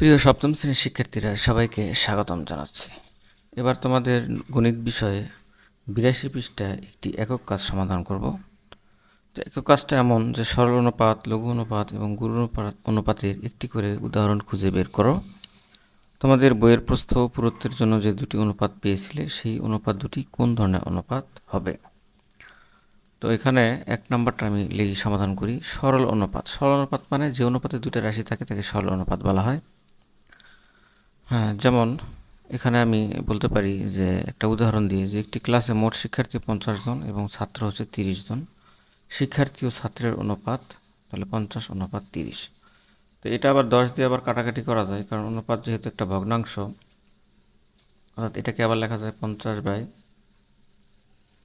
প্রিয় সপ্তম শ্রেণির শিক্ষার্থীরা, সবাইকে স্বাগতম জানাচ্ছি। এবার তোমাদের গণিত বিষয়ে বিরাশি পৃষ্ঠায় একটি একক কাজ সমাধান করব। তো একক কাজটা এমন যে সরল অনুপাত, লঘু অনুপাত এবং গুরু অনুপাত অনুপাতের একটি করে উদাহরণ খুঁজে বের করো। তোমাদের বইয়ের প্রস্থ পুরুত্বের জন্য যে দুটি অনুপাত পেয়েছিলে, সেই অনুপাত দুটি কোন ধরনের অনুপাত হবে? তো এখানে এক নম্বরটা আমি লিখি সমাধান করি। সরল অনুপাত সরল অনুপাত মানে যে অনুপাতে দুটো রাশি থাকে, তাকে সরল অনুপাত বলা হয়। হ্যাঁ যেমন এখানে আমি বলতে পারি যে একটা উদাহরণ দিয়ে যে একটি ক্লাসে মোট শিক্ষার্থী পঞ্চাশ জন এবং ছাত্র হচ্ছে তিরিশ জন। শিক্ষার্থী ও ছাত্রের অনুপাত তাহলে পঞ্চাশ, অনুপাত তিরিশ। তো এটা আবার দশ দিয়ে আবার কাটাকাটি করা যায়, কারণ অনুপাত যেহেতু একটা ভগ্নাংশ, অর্থাৎ এটাকে আবার লেখা যায় পঞ্চাশ বাই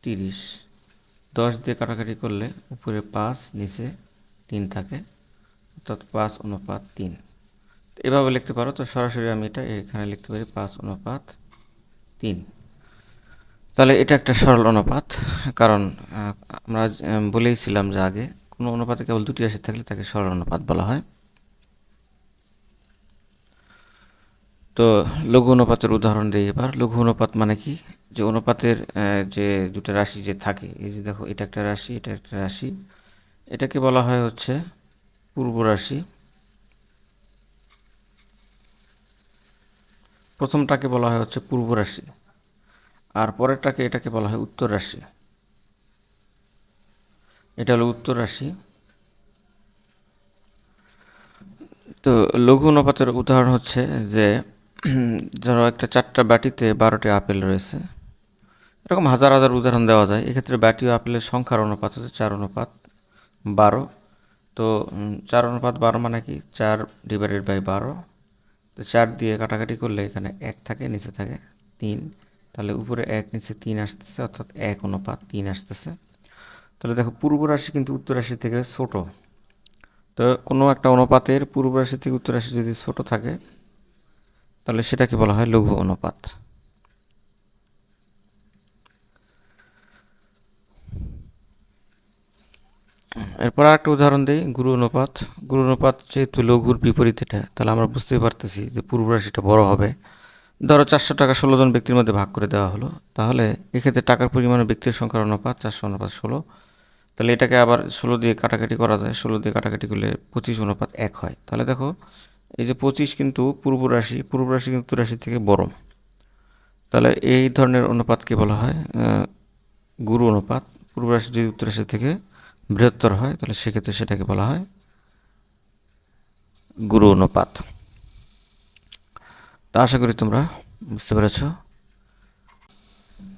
তিরিশ। দশ দিয়ে কাটাকাটি করলে উপরে পাঁচ, নিচে তিন থাকে, অর্থাৎ পাঁচ, অনুপাত তিন। এভাবে লিখতে পারো, তো সরাসরি আমি এটা এখানে লিখতে পারি পাঁচ অনুপাত তিন। তাহলে এটা একটা সরল অনুপাত, কারণ আমরা বলেইছিলাম যে আগে কোনো অনুপাতে কেবল দুটি রাশি থাকলে তাকে সরল অনুপাত বলা হয়। তো লঘু অনুপাতের উদাহরণ দিই এবার, লঘু অনুপাত মানে কি? যে অনুপাতের যে দুটো রাশি যে থাকে, এই যে দেখো এটা একটা রাশি, এটা একটা রাশি, এটাকে বলা হয় হচ্ছে পূর্ব রাশি। প্রথমটাকে বলা হয় হচ্ছে পূর্ব রাশি, আর পরেরটাকে এটাকে বলা হয় উত্তর রাশি। এটা হলো উত্তর রাশি। তো লঘু অনুপাতের উদাহরণ হচ্ছে যে, ধরো একটা চারটা বাটিতে বারোটি আপেল রয়েছে। এরকম হাজার হাজার উদাহরণ দেওয়া যায়। এক্ষেত্রে বাটি ও আপেলের সংখ্যার অনুপাত হচ্ছে চার অনুপাত বারো। তো চার অনুপাত বারো মানে কি? চার ডিভাইডেড বাই বারো। তো চার দিয়ে কাটাকাটি করলে এখানে এক থাকে, নিচে থাকে তিন। তাহলে উপরে এক, নিচে তিন আসতেছে, অর্থাৎ এক অনুপাত তিন আসতেছে। তাহলে দেখো, পূর্ব রাশি কিন্তু উত্তর রাশি থেকে ছোট। তো কোনো একটা অনুপাতের পূর্ব রাশি থেকে উত্তর রাশি যদি ছোট থাকে, তাহলে সেটাকে বলা হয় লঘু অনুপাত। এরপর একটা উদাহরণ দিই, গুরু অনুপাত। গুরু অনুপাত যেহেতু লঘুর বিপরীত এটা, তাহলে আমরা বুঝতেই পারতেছি যে পূর্ব রাশিটা বড় হবে। ধরো চারশো টাকা ষোলো জন ব্যক্তির মধ্যে ভাগ করে দেওয়া হলো, তাহলে এক্ষেত্রে টাকার পরিমাণ ব্যক্তির সংখ্যার অনুপাত চারশো অনুপাত ষোলো। তাহলে এটাকে আবার ষোলো দিয়ে কাটাকাটি করা যায়, ষোলো দিয়ে কাটাকাটি করলে পঁচিশ অনুপাত এক হয়। তাহলে দেখো, এই যে পঁচিশ কিন্তু পূর্ব রাশি পূর্ব রাশি কিন্তু রাশি থেকে বড়। তাহলে এই ধরনের অনুপাতকে বলা হয় গুরু অনুপাত। পূর্ব রাশি যদি উত্তর রাশি থেকে বৃহত্তর হয়, তাহলে সেক্ষেত্রে সেটাকে বলা হয় গুরু অনুপাত। তা আশা করি তোমরা বুঝতে পেরেছ।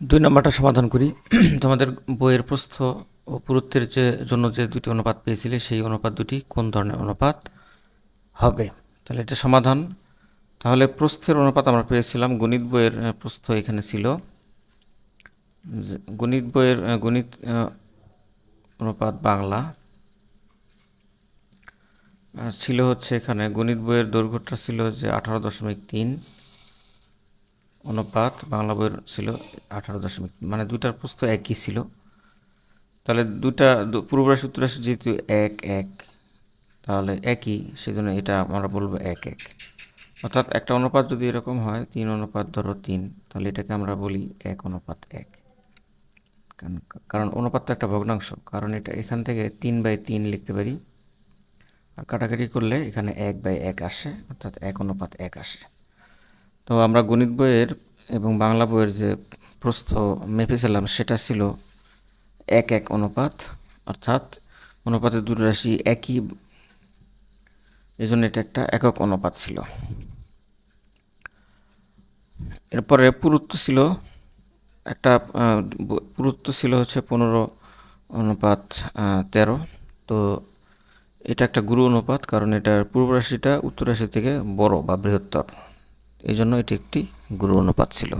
দুই নম্বরটা সমাধান করি। তোমাদের বইয়ের প্রস্থ ও পুরুত্বের যে জন্য যে দুটি অনুপাত পেয়েছিলে, সেই অনুপাত দুটি কোন ধরনের অনুপাত হবে? তাহলে এটা সমাধান। তাহলে প্রস্থের অনুপাত আমরা পেয়েছিলাম, গণিত বইয়ের প্রস্থ এখানে ছিল। গণিত বইয়ের, গণিত অনুপাত বাংলা। ছিল হচ্ছে এখানে গণিত বইয়ের দৈর্ঘ্যটা ছিল যে আঠারো দশমিক তিন। অনুপাত বাংলা বইয়ের ছিল আঠারো দশমিক মানে দুইটার প্রস্থ একই ছিল। তাহলে দুটা দু- পূর্ব রাশি যেহেতু এক এক। তাহলে একই, সেজন্য এটা আমরা বলব এক এক। অর্থাৎ একটা অনুপাত যদি এরকম হয়, তিন অনুপাত ধরো তিন, তাহলে এটাকে আমরা বলি এক অনুপাত এক। কারণ অনুপাত তো একটা ভগ্নাংশ। কারণ এটা এখান থেকে তিন বাই তিন লিখতে পারি। আর কাটাকাটি করলে এখানে এক বাই এক আসে, অর্থাৎ এক অনুপাত এক আসে। তো আমরা গণিত বইয়ের এবং বাংলা বইয়ের যে প্রস্থ মেপেছিলাম, সেটা ছিল এক এক অনুপাত, অর্থাৎ অনুপাতের দুটো রাশি একই। এই জন্য এটা একটা একক অনুপাত ছিল। এরপরে পুরুত্ব ছিল একটা পুরুত্ব ছিল হচ্ছে পনেরো অনুপাত তেরো। তো এটা একটা গুরু অনুপাত কারণ এটার পূর্ব রাশিটা উত্তর রাশি থেকে বড় বা বৃহত্তর। এই জন্য এটি একটি গুরু অনুপাত ছিল।